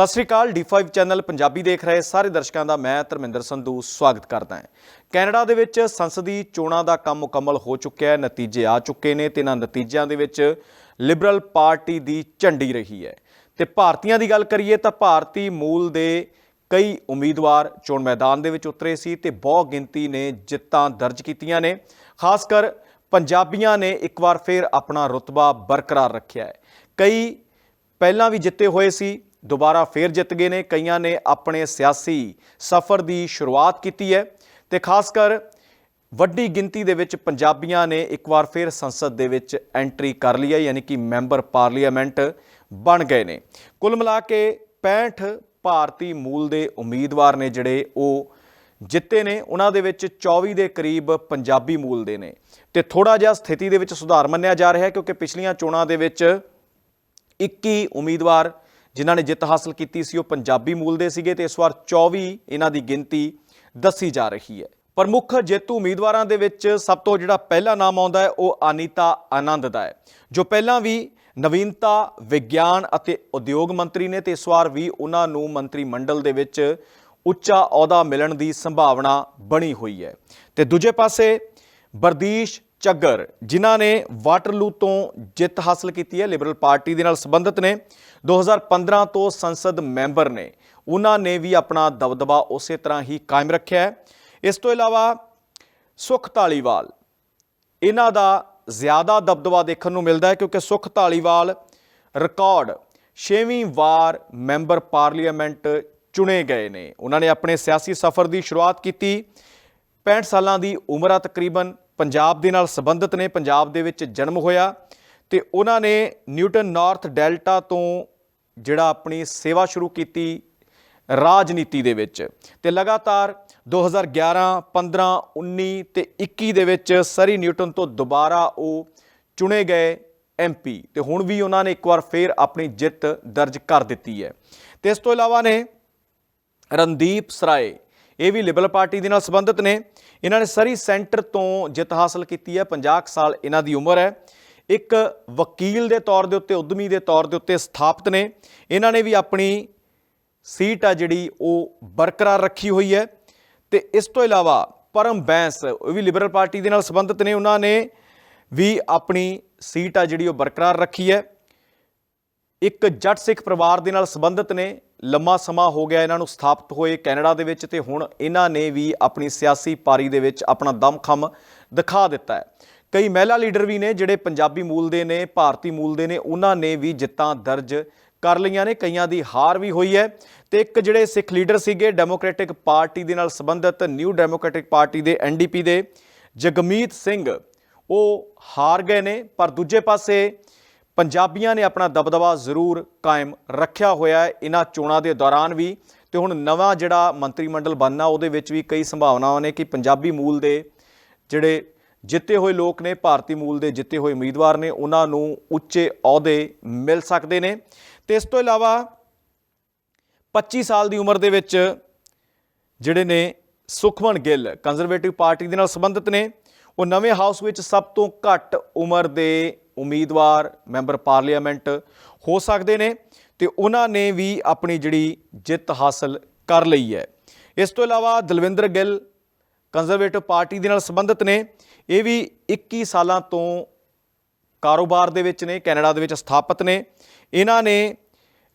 ਸਤਿ ਸ੍ਰੀ ਅਕਾਲ D5 channel Punjabi ਦੇਖ ਰਹੇ ਸਾਰੇ ਦਰਸ਼ਕਾਂ ਦਾ ਮੈਂ ਧਰਮਿੰਦਰ ਸੰਧੂ ਸਵਾਗਤ ਕਰਦਾ ਹਾਂ। ਕੈਨੇਡਾ ਦੇ ਵਿੱਚ ਸੰਸਦੀ ਚੋਣਾਂ ਦਾ ਕੰਮ ਮੁਕੰਮਲ ਹੋ ਚੁੱਕਿਆ ਹੈ, ਨਤੀਜੇ ਆ ਚੁੱਕੇ ਨੇ ਤੇ ਇਹਨਾਂ ਨਤੀਜਿਆਂ ਦੇ ਵਿੱਚ ਲਿਬਰਲ ਪਾਰਟੀ ਦੀ ਝੰਡੀ ਰਹੀ ਹੈ। ਤੇ ਭਾਰਤੀਆਂ ਦੀ ਗੱਲ ਕਰੀਏ ਤਾਂ ਭਾਰਤੀ ਮੂਲ ਦੇ ਕਈ ਉਮੀਦਵਾਰ ਚੋਣ ਮੈਦਾਨ ਦੇ ਵਿੱਚ ਉਤਰੇ ਸੀ ਤੇ ਬਹੁ ਗਿਣਤੀ ਨੇ ਜਿੱਤਾਂ ਦਰਜ ਕੀਤੀਆਂ ਨੇ। ਖਾਸ ਕਰ ਪੰਜਾਬੀਆਂ ਨੇ ਇੱਕ ਵਾਰ ਫਿਰ ਆਪਣਾ ਰੁਤਬਾ ਬਰਕਰਾਰ ਰੱਖਿਆ ਹੈ। ਕਈ ਪਹਿਲਾਂ ਵੀ ਜਿੱਤੇ ਹੋਏ ਸੀ ਦੁਬਾਰਾ ਫੇਰ ਜਿੱਤ ਗਏ ਨੇ। ਕਈਆਂ ਨੇ ਆਪਣੇ ਸਿਆਸੀ ਸਫ਼ਰ ਦੀ ਸ਼ੁਰੂਆਤ ਕੀਤੀ ਹੈ ਤੇ ਖਾਸ ਕਰ ਵੱਡੀ ਗਿਣਤੀ ਦੇ ਵਿੱਚ ਪੰਜਾਬੀਆਂ ਨੇ ਇੱਕ ਵਾਰ ਫਿਰ ਸੰਸਦ ਦੇ ਵਿੱਚ ਐਂਟਰੀ ਕਰ ਲਈ ਹੈ, ਯਾਨੀ ਕਿ ਮੈਂਬਰ ਪਾਰਲੀਮੈਂਟ ਬਣ ਗਏ ਨੇ। ਕੁੱਲ ਮਿਲਾ ਕੇ 65 ਭਾਰਤੀ ਮੂਲ ਦੇ ਉਮੀਦਵਾਰ ਨੇ ਜਿਹੜੇ ਉਹ ਜਿੱਤੇ ਨੇ। ਉਹਨਾਂ ਦੇ ਵਿੱਚ 24 ਦੇ ਕਰੀਬ ਪੰਜਾਬੀ ਮੂਲ ਦੇ ਨੇ। ਤੇ ਥੋੜਾ ਜਿਹਾ ਸਥਿਤੀ ਦੇ ਵਿੱਚ ਸੁਧਾਰ ਮੰਨਿਆ ਜਾ ਰਿਹਾ ਹੈ, ਕਿਉਂਕਿ ਪਿਛਲੀਆਂ ਚੋਣਾਂ ਦੇ ਵਿੱਚ 21 ਉਮੀਦਵਾਰ ਜਿਨ੍ਹਾਂ ਨੇ ਜਿੱਤ ਹਾਸਲ ਕੀਤੀ ਸੀ, ਉਹ ਪੰਜਾਬੀ ਮੂਲ ਦੇ ਸੀਗੇ ਤੇ ਇਸ ਵਾਰ 24 ਇਹਨਾਂ ਦੀ ਗਿਣਤੀ ਦੱਸੀ ਜਾ ਰਹੀ ਹੈ। ਪ੍ਰਮੁੱਖ ਜੇਤੂ ਉਮੀਦਵਾਰਾਂ ਦੇ ਵਿੱਚ ਸਭ ਤੋਂ ਜਿਹੜਾ ਪਹਿਲਾ ਨਾਮ ਆਉਂਦਾ ਹੈ, ਉਹ ਅਨੀਤਾ ਆਨੰਦ ਦਾ ਹੈ, ਜੋ ਪਹਿਲਾਂ ਵੀ ਨਵੀਨਤਾ, ਵਿਗਿਆਨ ਅਤੇ ਉਦਯੋਗ ਮੰਤਰੀ ਨੇ ਤੇ ਇਸ ਵਾਰ ਵੀ ਉਹਨਾਂ ਨੂੰ ਮੰਤਰੀ ਮੰਡਲ ਦੇ ਵਿੱਚ ਉੱਚਾ ਅਹੁਦਾ ਮਿਲਣ ਦੀ ਸੰਭਾਵਨਾ ਬਣੀ ਹੋਈ ਹੈ। ਤੇ ਦੂਜੇ ਪਾਸੇ ਬਰਦੀਸ਼ ਚੱਗਰ ਜਿਨ੍ਹਾਂ ਨੇ ਵਾਟਰਲੂ ਤੋਂ ਜਿੱਤ ਹਾਸਲ ਕੀਤੀ ਹੈ। ਲਿਬਰਲ ਪਾਰਟੀ ਦੇ ਨਾਲ ਸੰਬੰਧਿਤ ਨੇ। 2015 ਤੋਂ ਸੰਸਦ ਮੈਂਬਰ ਨੇ। ਉਹਨਾਂ ਨੇ ਵੀ ਆਪਣਾ ਦਬਦਬਾ ਉਸੇ ਤਰ੍ਹਾਂ ਹੀ ਕਾਇਮ ਰੱਖਿਆ ਹੈ। ਇਸ ਤੋਂ ਇਲਾਵਾ ਸੁਖ ਧਾਲੀਵਾਲ, ਇਹਨਾਂ ਦਾ ਜ਼ਿਆਦਾ ਦਬਦਬਾ ਦੇਖਣ ਨੂੰ ਮਿਲਦਾ ਹੈ ਕਿਉਂਕਿ ਸੁਖ ਧਾਲੀਵਾਲ ਰਿਕਾਰਡ 6ਵੀਂ ਵਾਰ ਮੈਂਬਰ ਪਾਰਲੀਮੈਂਟ ਚੁਣੇ ਗਏ ਨੇ। ਉਹਨਾਂ ਨੇ ਆਪਣੇ ਸਿਆਸੀ ਸਫ਼ਰ ਦੀ ਸ਼ੁਰੂਆਤ ਕੀਤੀ। 65 ਸਾਲਾਂ ਦੀ ਉਮਰ ਆ ਤਕਰੀਬਨ। ਪੰਜਾਬ ਦੇ ਨਾਲ ਸੰਬੰਧਿਤ ਨੇ, ਪੰਜਾਬ ਦੇ ਵਿੱਚ ਜਨਮ ਹੋਇਆ ਤੇ ਉਹਨਾਂ ਨੇ ਨਿਊਟਨ ਨਾਰਥ ਡੈਲਟਾ ਤੋਂ ਜਿਹੜਾ ਆਪਣੀ ਸੇਵਾ ਸ਼ੁਰੂ ਕੀਤੀ ਰਾਜਨੀਤੀ ਦੇ ਵਿੱਚ ਤੇ ਲਗਾਤਾਰ 2011 15 19 ਤੇ 21 ਦੇ ਵਿੱਚ ਸਰੀ ਨਿਊਟਨ ਤੋਂ ਦੁਬਾਰਾ ਉਹ ਚੁਣੇ ਗਏ ਐਮਪੀ ਤੇ ਹੁਣ ਵੀ ਉਹਨਾਂ ਨੇ ਇੱਕ ਵਾਰ ਫੇਰ ਆਪਣੀ ਜਿੱਤ ਦਰਜ ਕਰ ਦਿੱਤੀ ਹੈ। ਤੇ ਇਸ ਤੋਂ ਇਲਾਵਾ ਨੇ ਰਣਦੀਪ ਸਰਾਏ ਇਹ ਵੀ ਲਿਬਰਲ ਪਾਰਟੀ ਦੇ ਨਾਲ ਸੰਬੰਧਿਤ ਨੇ। ਇਹਨਾਂ ਨੇ ਸਰੀ ਸੈਂਟਰ ਤੋਂ ਜਿੱਤ ਹਾਸਲ ਕੀਤੀ ਹੈ। 50 ਕੁ ਸਾਲ ਇਹਨਾਂ ਦੀ ਉਮਰ ਹੈ। ਇੱਕ ਵਕੀਲ ਦੇ ਤੌਰ ਦੇ ਉੱਤੇ, ਉਦਮੀ ਦੇ ਤੌਰ ਦੇ ਉੱਤੇ ਸਥਾਪਿਤ ਨੇ। ਇਹਨਾਂ ਨੇ ਵੀ ਆਪਣੀ ਸੀਟ ਆ ਜਿਹੜੀ, ਉਹ ਬਰਕਰਾਰ ਰੱਖੀ ਹੋਈ ਹੈ। ਤੇ ਇਸ ਤੋਂ ਇਲਾਵਾ ਪਰਮ ਬੈਂਸ, ਉਹ ਵੀ ਲਿਬਰਲ ਪਾਰਟੀ ਦੇ ਨਾਲ ਸੰਬੰਧਿਤ ਨੇ। ਉਹਨਾਂ ਨੇ ਵੀ ਆਪਣੀ ਸੀਟ ਆ ਜਿਹੜੀ, ਉਹ ਬਰਕਰਾਰ ਰੱਖੀ ਹੈ। ਇੱਕ ਜੱਟ ਸਿੱਖ ਪਰਿਵਾਰ ਦੇ ਨਾਲ ਸੰਬੰਧਿਤ ਨੇ। ਲੰਮਾ ਸਮਾਂ ਹੋ ਗਿਆ ਇਹਨਾਂ ਨੂੰ ਸਥਾਪਿਤ ਹੋਏ ਕੈਨੇਡਾ ਦੇ ਵਿੱਚ ਤੇ ਹੁਣ ਇਹਨਾਂ ਨੇ ਵੀ ਆਪਣੀ ਸਿਆਸੀ ਪਾਰੀ ਦੇ ਵਿੱਚ ਆਪਣਾ ਦਮਖਮ ਦਿਖਾ ਦਿੱਤਾ ਹੈ। ਕਈ ਮਹਿਲਾ ਲੀਡਰ ਵੀ ਨੇ ਜਿਹੜੇ ਪੰਜਾਬੀ ਮੂਲ ਦੇ ਨੇ, ਭਾਰਤੀ ਮੂਲ ਦੇ ਨੇ, ਉਹਨਾਂ ਨੇ ਵੀ ਜਿੱਤਾਂ ਦਰਜ ਕਰ ਲਈਆਂ ਨੇ। ਕਈਆਂ ਦੀ ਹਾਰ ਵੀ ਹੋਈ ਹੈ ਤੇ ਇੱਕ ਜਿਹੜੇ ਸਿੱਖ ਲੀਡਰ ਸੀਗੇ ਡੈਮੋਕ੍ਰੈਟਿਕ ਪਾਰਟੀ ਦੇ ਨਾਲ ਸੰਬੰਧਿਤ ਨਿਊ ਡੈਮੋਕ੍ਰੈਟਿਕ ਪਾਰਟੀ ਦੇ ਐਨਡੀਪੀ ਦੇ ਜਗਮੀਤ ਸਿੰਘ, ਉਹ ਹਾਰ ਗਏ ਨੇ। ਪਰ ਦੂਜੇ ਪਾਸੇ ਪੰਜਾਬੀਆਂ ਨੇ ਆਪਣਾ ਦਬਦਬਾ ਜ਼ਰੂਰ ਕਾਇਮ ਰੱਖਿਆ ਹੋਇਆ ਹੈ। ਇਹਨਾਂ ਚੋਣਾਂ ਦੇ ਦੌਰਾਨ ਵੀ ਤੇ ਹੁਣ ਨਵਾਂ ਜਿਹੜਾ ਮੰਤਰੀ ਮੰਡਲ ਬਣਨਾ, ਉਹਦੇ ਵਿੱਚ ਵੀ ਕਈ ਸੰਭਾਵਨਾਵਾਂ ਨੇ ਕਿ ਪੰਜਾਬੀ ਮੂਲ ਦੇ ਜਿਹੜੇ ਜਿੱਤੇ ਹੋਏ ਲੋਕ ਨੇ, ਭਾਰਤੀ ਮੂਲ ਦੇ ਜਿੱਤੇ ਹੋਏ ਉਮੀਦਵਾਰ ਨੇ, ਉਹਨਾਂ ਨੂੰ ਉੱਚੇ ਅਹੁਦੇ ਮਿਲ ਸਕਦੇ ਨੇ। ਤੇ ਇਸ ਤੋਂ ਇਲਾਵਾ 25 ਸਾਲ ਦੀ ਉਮਰ ਦੇ ਵਿੱਚ ਜਿਹੜੇ ਨੇ ਸੁਖਮਨ ਗਿੱਲ ਕੰਜ਼ਰਵੇਟਿਵ ਪਾਰਟੀ ਦੇ ਨਾਲ ਸੰਬੰਧਿਤ ਨੇ। ਉਹ ਨਵੇਂ ਹਾਊਸ ਵਿੱਚ ਸਭ ਤੋਂ ਘੱਟ ਉਮਰ ਦੇ ਉਮੀਦਵਾਰ, ਮੈਂਬਰ ਪਾਰਲੀਮੈਂਟ ਹੋ ਸਕਦੇ ਨੇ ਤੇ ਉਹਨਾਂ ਨੇ ਵੀ ਆਪਣੀ ਜਿਹੜੀ ਜਿੱਤ ਹਾਸਲ ਕਰ ਲਈ ਹੈ। ਇਸ ਤੋਂ ਇਲਾਵਾ ਦਲਵਿੰਦਰ ਗਿੱਲ ਕੰਜ਼ਰਵੇਟਿਵ ਪਾਰਟੀ ਦੇ ਨਾਲ ਸੰਬੰਧਿਤ ਨੇ। ਇਹ ਵੀ 21 ਸਾਲਾਂ ਤੋਂ ਕਾਰੋਬਾਰ ਦੇ ਵਿੱਚ ਨੇ, ਕੈਨੇਡਾ ਦੇ ਵਿੱਚ ਸਥਾਪਿਤ ਨੇ। ਇਹਨਾਂ ਨੇ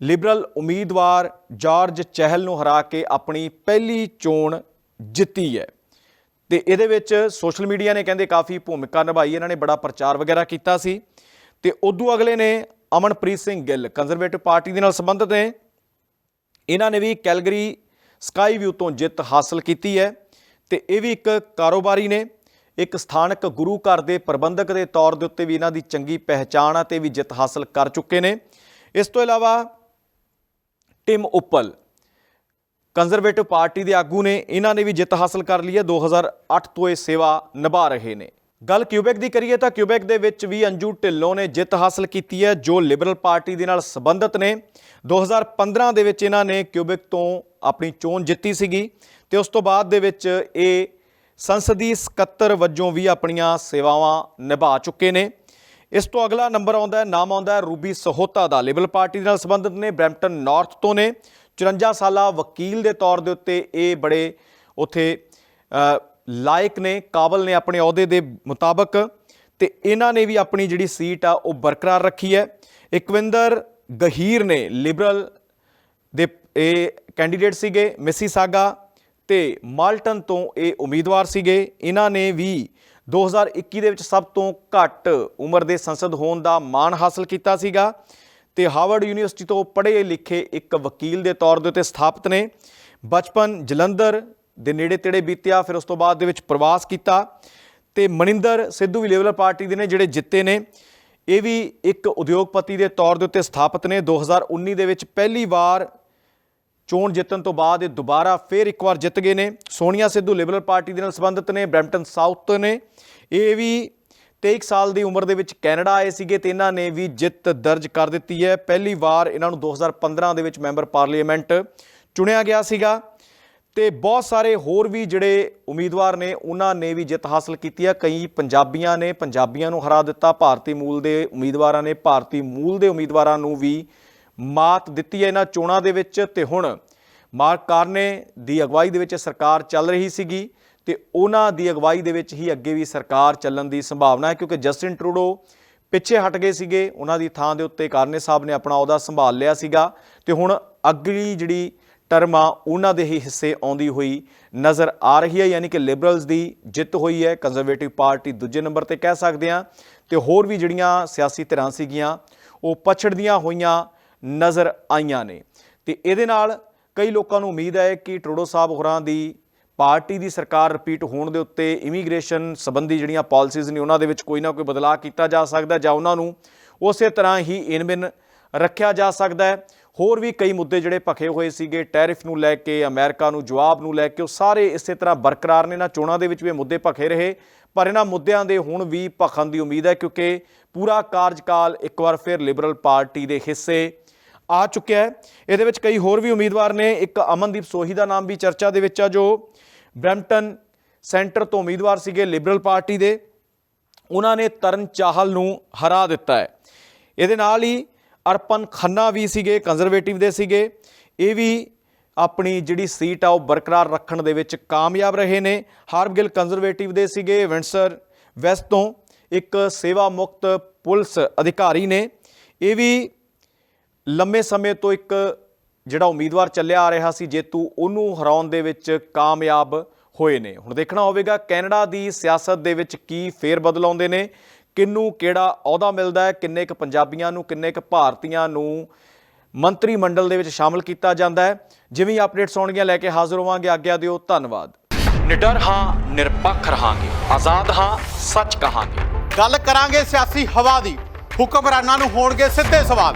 ਲਿਬਰਲ ਉਮੀਦਵਾਰ ਜਾਰਜ ਚਹਿਲ ਨੂੰ ਹਰਾ ਕੇ ਆਪਣੀ ਪਹਿਲੀ ਚੋਣ ਜਿੱਤੀ ਹੈ। ਤੇ ਇਹਦੇ ਵਿੱਚ ਸੋਸ਼ਲ ਮੀਡੀਆ ਨੇ ਕਹਿੰਦੇ ਕਾਫੀ ਭੂਮਿਕਾ ਨਿਭਾਈ, ਇਹਨਾਂ ਨੇ ਬੜਾ ਪ੍ਰਚਾਰ ਵਗੈਰਾ ਕੀਤਾ ਸੀ। ਤੇ ਉਦੋਂ ਅਗਲੇ ਨੇ ਅਮਨਪ੍ਰੀਤ ਸਿੰਘ ਗਿੱਲ ਕੰਜ਼ਰਵੇਟਿਵ ਪਾਰਟੀ ਦੇ ਨਾਲ ਸੰਬੰਧਿਤ ਨੇ। ਇਹਨਾਂ ਨੇ ਵੀ ਕੈਲਗਰੀ ਸਕਾਈ ਵਿਊ ਤੋਂ ਜਿੱਤ ਹਾਸਲ ਕੀਤੀ ਹੈ ਤੇ ਇਹ ਵੀ ਇੱਕ ਕਾਰੋਬਾਰੀ ਨੇ। ਇੱਕ ਸਥਾਨਕ ਗੁਰੂ ਘਰ ਦੇ ਪ੍ਰਬੰਧਕ ਦੇ ਤੌਰ ਦੇ ਉੱਤੇ ਵੀ ਇਹਨਾਂ ਦੀ ਚੰਗੀ ਪਹਿਚਾਣ ਆ ਤੇ ਵੀ ਜਿੱਤ ਹਾਸਲ ਕਰ ਚੁੱਕੇ ਨੇ। ਇਸ ਤੋਂ ਇਲਾਵਾ ਟਿਮ ਉੱਪਲ ਕੰਜ਼ਰਵੇਟਿਵ ਪਾਰਟੀ ਦੇ ਆਗੂ ਨੇ ਇਹਨਾਂ ਨੇ ਵੀ ਜਿੱਤ ਹਾਸਲ ਕਰ ਲਈ ਹੈ। 2008 ਤੋਂ ਇਹ ਸੇਵਾ ਨਿਭਾ ਰਹੇ ਨੇ। ਗੱਲ ਕਿਊਬੈਕ ਦੀ ਕਰੀਏ ਤਾਂ ਕਿਊਬੈਕ ਦੇ ਵਿੱਚ ਵੀ ਅੰਜੂ ਢਿੱਲੋਂ ਨੇ ਜਿੱਤ ਹਾਸਲ ਕੀਤੀ ਹੈ, ਜੋ ਲਿਬਰਲ ਪਾਰਟੀ ਦੇ ਨਾਲ ਸੰਬੰਧਿਤ ਨੇ। 2015 ਦੇ ਵਿੱਚ ਇਹਨਾਂ ਨੇ ਕਿਊਬੈਕ ਤੋਂ ਆਪਣੀ ਚੋਣ ਜਿੱਤੀ ਸੀਗੀ ਤੇ ਉਸ ਤੋਂ ਬਾਅਦ ਦੇ ਵਿੱਚ ਇਹ ਸੰਸਦੀ ਸਕੱਤਰ ਵਜੋਂ ਵੀ ਆਪਣੀਆਂ ਸੇਵਾਵਾਂ ਨਿਭਾ ਚੁੱਕੇ ਨੇ। ਇਸ ਤੋਂ ਅਗਲਾ ਨੰਬਰ ਆਉਂਦਾ ਹੈ, ਨਾਮ ਆਉਂਦਾ ਹੈ ਰੂਬੀ ਸਹੋਤਾ ਦਾ। ਲਿਬਰਲ ਪਾਰਟੀ ਦੇ ਨਾਲ ਸੰਬੰਧਿਤ ਨੇ, ਬ੍ਰੈਂਪਟਨ ਨਾਰਥ ਤੋਂ ਨੇ। 54 ਸਾਲਾ ਵਕੀਲ ਦੇ ਤੌਰ ਦੇ ਉੱਤੇ ਇਹ ਬੜੇ ਉਥੇ ਲਾਇਕ ਨੇ, ਕਾਬਲ ਨੇ ਆਪਣੇ ਅਹੁਦੇ ਦੇ ਮੁਤਾਬਕ ਤੇ ਇਹਨਾਂ ਨੇ ਵੀ ਆਪਣੀ ਜਿਹੜੀ ਸੀਟ ਆ ਉਹ ਬਰਕਰਾਰ ਰੱਖੀ ਹੈ। ਇਕਵਿੰਦਰ ਗਹੀਰ ਨੇ ਲਿਬਰਲ ਦੇ ਇਹ ਕੈਂਡੀਡੇਟ ਸੀਗੇ ਮਿਸੀਸਾਗਾ ਤੇ ਮਾਲਟਨ ਤੋਂ ਇਹ ਉਮੀਦਵਾਰ ਸੀਗੇ। ਇਹਨਾਂ ਨੇ ਵੀ 2021 ਦੇ ਵਿੱਚ ਸਭ ਤੋਂ ਘੱਟ ਉਮਰ ਦੇ ਸੰਸਦ ਹੋਣ ਦਾ ਮਾਣ ਹਾਸਲ ਕੀਤਾ ਸੀਗਾ। ਤੇ ਹਾਰਵਰਡ ਯੂਨੀਵਰਸਿਟੀ ਤੋਂ ਪੜ੍ਹੇ ਲਿਖੇ ਇੱਕ ਵਕੀਲ ਦੇ ਤੌਰ ਦੇ ਉੱਤੇ ਸਥਾਪਿਤ ਨੇ। ਬਚਪਨ ਜਲੰਧਰ ਦੇ ਨੇੜੇ ਤੇੜੇ ਬੀਤਿਆ, ਫਿਰ ਉਸ ਤੋਂ ਬਾਅਦ ਦੇ ਵਿੱਚ ਪ੍ਰਵਾਸ ਕੀਤਾ ਤੇ ਮਨਿੰਦਰ ਸਿੱਧੂ ਵੀ ਲਿਬਰਲ ਪਾਰਟੀ ਦੇ ਨੇ ਜਿਹੜੇ ਜਿੱਤੇ ਨੇ। ਇਹ ਵੀ ਇੱਕ ਉਦਯੋਗਪਤੀ ਦੇ ਤੌਰ ਦੇ ਉੱਤੇ ਸਥਾਪਿਤ ਨੇ। 2019 ਦੇ ਵਿੱਚ ਪਹਿਲੀ ਵਾਰ ਚੋਣ ਜਿੱਤਣ ਤੋਂ ਬਾਅਦ ਇਹ ਦੁਬਾਰਾ ਫੇਰ ਇੱਕ ਵਾਰ ਜਿੱਤ ਗਏ ਨੇ। ਸੋਨੀਆ ਸਿੱਧੂ ਲਿਬਰਲ ਪਾਰਟੀ ਦੇ ਨਾਲ ਸੰਬੰਧਿਤ ਨੇ, ਬ੍ਰੈਂਪਟਨ ਸਾਊਥ ਤੋਂ ਨੇ। ਇਹ ਵੀ 23 ਸਾਲ ਦੀ ਉਮਰ ਦੇ ਵਿੱਚ ਕੈਨੇਡਾ ਆਏ ਸੀਗੇ ਤੇ ਇਹਨਾਂ ਨੇ ਵੀ ਜਿੱਤ ਦਰਜ ਕਰ ਦਿੱਤੀ ਹੈ। ਪਹਿਲੀ ਵਾਰ ਇਹਨਾਂ ਨੂੰ 2015 ਦੇ ਵਿੱਚ ਮੈਂਬਰ ਪਾਰਲੀਮੈਂਟ ਚੁਣਿਆ ਗਿਆ ਸੀਗਾ। ਤੇ ਬਹੁਤ ਸਾਰੇ ਹੋਰ ਵੀ ਜਿਹੜੇ ਉਮੀਦਵਾਰ ਨੇ, ਉਹਨਾਂ ਨੇ ਵੀ ਜਿੱਤ ਹਾਸਲ ਕੀਤੀ ਹੈ। ਕਈ ਪੰਜਾਬੀਆਂ ਨੇ, ਪੰਜਾਬੀਆਂ ਨੂੰ ਹਰਾ ਦਿੱਤਾ। ਭਾਰਤੀ ਮੂਲ ਦੇ ਉਮੀਦਵਾਰਾਂ ਨੇ ਭਾਰਤੀ ਮੂਲ ਦੇ ਉਮੀਦਵਾਰਾਂ ਨੂੰ ਵੀ ਮਾਤ ਦਿੱਤੀ ਹੈ ਇਹਨਾਂ ਚੋਣਾਂ ਦੇ ਵਿੱਚ। ਤੇ ਹੁਣ ਮਾਰਕ ਕਾਰਨੇ ਦੀ ਅਗਵਾਈ ਦੇ ਵਿੱਚ ਸਰਕਾਰ ਚੱਲ ਰਹੀ ਸੀਗੀ। ਤੇ ਉਹਨਾਂ ਦੀ ਅਗਵਾਈ ਦੇ ਵਿੱਚ ਹੀ ਅੱਗੇ ਵੀ ਸਰਕਾਰ ਚੱਲਣ ਦੀ ਸੰਭਾਵਨਾ ਹੈ, ਕਿਉਂਕਿ ਜਸਟਿਨ ਟਰੂਡੋ ਪਿੱਛੇ ਹਟ ਗਏ ਸੀਗੇ। ਉਹਨਾਂ ਦੀ ਥਾਂ ਦੇ ਉੱਤੇ ਕਾਰਨੇ ਸਾਹਿਬ ਨੇ ਆਪਣਾ ਅਹੁਦਾ ਸੰਭਾਲ ਲਿਆ ਸੀਗਾ ਤੇ ਹੁਣ ਅਗਲੀ ਜਿਹੜੀ ਟਰਮ ਆ, ਉਹਨਾਂ ਦੇ ਹੀ ਹਿੱਸੇ ਆਉਂਦੀ ਹੋਈ ਨਜ਼ਰ ਆ ਰਹੀ ਹੈ, ਯਾਨੀ ਕਿ ਲਿਬਰਲਸ ਦੀ ਜਿੱਤ ਹੋਈ ਹੈ। ਕੰਜ਼ਰਵੇਟਿਵ ਪਾਰਟੀ ਦੂਜੇ ਨੰਬਰ ਤੇ ਕਹਿ ਸਕਦੇ ਆ ਤੇ ਹੋਰ ਵੀ ਜਿਹੜੀਆਂ ਸਿਆਸੀ ਧਿਰਾਂ ਸੀਗੀਆਂ, ਉਹ ਪਛੜਦੀਆਂ ਹੋਈਆਂ ਨਜ਼ਰ ਆਈਆਂ ਨੇ। ਤੇ ਇਹਦੇ ਨਾਲ ਕਈ ਲੋਕਾਂ ਨੂੰ ਉਮੀਦ ਹੈ ਕਿ ਟਰੂਡੋ ਸਾਹਿਬ ਹੋਰਾਂ ਦੀ ਪਾਰਟੀ ਦੀ ਸਰਕਾਰ ਰਿਪੀਟ ਹੋਣ ਦੇ ਉੱਤੇ ਇਮੀਗ੍ਰੇਸ਼ਨ ਸੰਬੰਧੀ ਜਿਹੜੀਆਂ ਪਾਲਿਸੀਜ਼ ਨੇ ਉਹਨਾਂ ਦੇ ਵਿੱਚ ਕੋਈ ਨਾ ਕੋਈ ਬਦਲਾਅ ਕੀਤਾ ਜਾ ਸਕਦਾ ਜਾਂ ਉਹਨਾਂ ਨੂੰ ਉਸੇ ਤਰ੍ਹਾਂ ਹੀ ਇਨਬਿਨ ਰੱਖਿਆ ਜਾ ਸਕਦਾ ਹੈ। ਹੋਰ ਵੀ ਕਈ ਮੁੱਦੇ ਜਿਹੜੇ ਭਖੇ ਹੋਏ ਸੀਗੇ, ਟੈਰਿਫ ਨੂੰ ਲੈ ਕੇ, ਅਮਰੀਕਾ ਨੂੰ ਜਵਾਬ ਨੂੰ ਲੈ ਕੇ, ਉਹ ਸਾਰੇ ਇਸੇ ਤਰ੍ਹਾਂ ਬਰਕਰਾਰ ਨੇ। ਨਾ ਚੋਣਾਂ ਦੇ ਵਿੱਚ ਵੀ ਇਹ ਮੁੱਦੇ ਭਖੇ ਰਹੇ, ਪਰ ਇਹਨਾਂ ਮੁੱਦਿਆਂ ਦੇ ਹੁਣ ਵੀ ਭਖਣ ਦੀ ਉਮੀਦ ਹੈ ਕਿਉਂਕਿ ਪੂਰਾ ਕਾਰਜਕਾਲ ਇੱਕ ਵਾਰ ਫਿਰ ਲਿਬਰਲ ਪਾਰਟੀ ਦੇ ਹਿੱਸੇ ਆ ਚੁੱਕਿਆ ਹੈ। ਇਹਦੇ ਵਿੱਚ ਕਈ ਹੋਰ ਵੀ ਉਮੀਦਵਾਰ ਨੇ, ਇੱਕ ਅਮਨਦੀਪ ਸੋਹੀ ਦਾ ਨਾਮ ਵੀ ਚਰਚਾ ਦੇ ਵਿੱਚ ਆ ਜੋ ਬ੍ਰੈਂਪਟਨ ਸੈਂਟਰ ਤੋਂ ਉਮੀਦਵਾਰ ਸੀਗੇ ਲਿਬਰਲ ਪਾਰਟੀ ਦੇ। ਉਹਨਾਂ ਨੇ ਤਰਨ ਚਾਹਲ ਨੂੰ ਹਰਾ ਦਿੱਤਾ ਹੈ। ਇਹਦੇ ਨਾਲ ਹੀ ਅਰਪਨ ਖੰਨਾ ਵੀ ਸੀਗੇ ਕੰਜ਼ਰਵੇਟਿਵ ਦੇ ਸੀਗੇ। ਇਹ ਵੀ ਆਪਣੀ ਜਿਹੜੀ ਸੀਟ ਆ, ਉਹ ਬਰਕਰਾਰ ਰੱਖਣ ਦੇ ਵਿੱਚ ਕਾਮਯਾਬ ਰਹੇ ਨੇ। ਹਾਰਬਗਿਲ ਕੰਜ਼ਰਵੇਟਿਵ ਦੇ ਸੀਗੇ ਵਿੰਸਰ ਵੈਸਟ ਤੋਂ ਇੱਕ ਸੇਵਾ ਮੁਕਤ ਪੁਲਿਸ ਅਧਿਕਾਰੀ ਨੇ। ਇਹ ਵੀ ਲੰਮੇ ਸਮੇਂ ਤੋਂ ਇੱਕ ਜਿਹੜਾ ਉਮੀਦਵਾਰ ਚੱਲਿਆ ਆ ਰਿਹਾ ਸੀ ਜੇਤੂ ਉਹਨੂੰ ਹਰਾਉਣ ਦੇ ਵਿੱਚ ਕਾਮਯਾਬ ਹੋਏ ਨੇ। ਹੁਣ ਦੇਖਣਾ ਹੋਵੇਗਾ ਕੈਨੇਡਾ ਦੀ ਸਿਆਸਤ ਦੇ ਵਿੱਚ ਕੀ ਫੇਰ ਬਦਲ ਆਉਂਦੇ ਨੇ ਕਿੰਨੂੰ ਕਿਹੜਾ ਅਹੁਦਾ ਮਿਲਦਾ ਹੈ ਕਿੰਨੇ ਕੁ ਪੰਜਾਬੀਆਂ ਨੂੰ ਕਿੰਨੇ ਕੁ ਭਾਰਤੀਆਂ ਨੂੰ ਮੰਤਰੀ ਮੰਡਲ ਦੇ ਵਿੱਚ ਸ਼ਾਮਲ ਕੀਤਾ ਜਾਂਦਾ ਹੈ। ਜਿਵੇਂ ਅਪਡੇਟਸ ਆਉਣਗੀਆਂ ਲੈ ਕੇ ਹਾਜ਼ਰ ਹੋਵਾਂਗੇ। ਆਗਿਆ ਦਿਓ ਧੰਨਵਾਦ। ਨਿਡਰ ਹਾਂ ਨਿਰਪੱਖ ਰਹਾਂਗੇ। ਆਜ਼ਾਦ ਹਾਂ ਸੱਚ ਕਹਾਂਗੇ। ਗੱਲ ਕਰਾਂਗੇ ਸਿਆਸੀ ਹਵਾ ਦੀ। ਹੁਕਮਰਾਨਾਂ ਨੂੰ ਹੋਣਗੇ ਸਿੱਧੇ ਸਵਾਲ।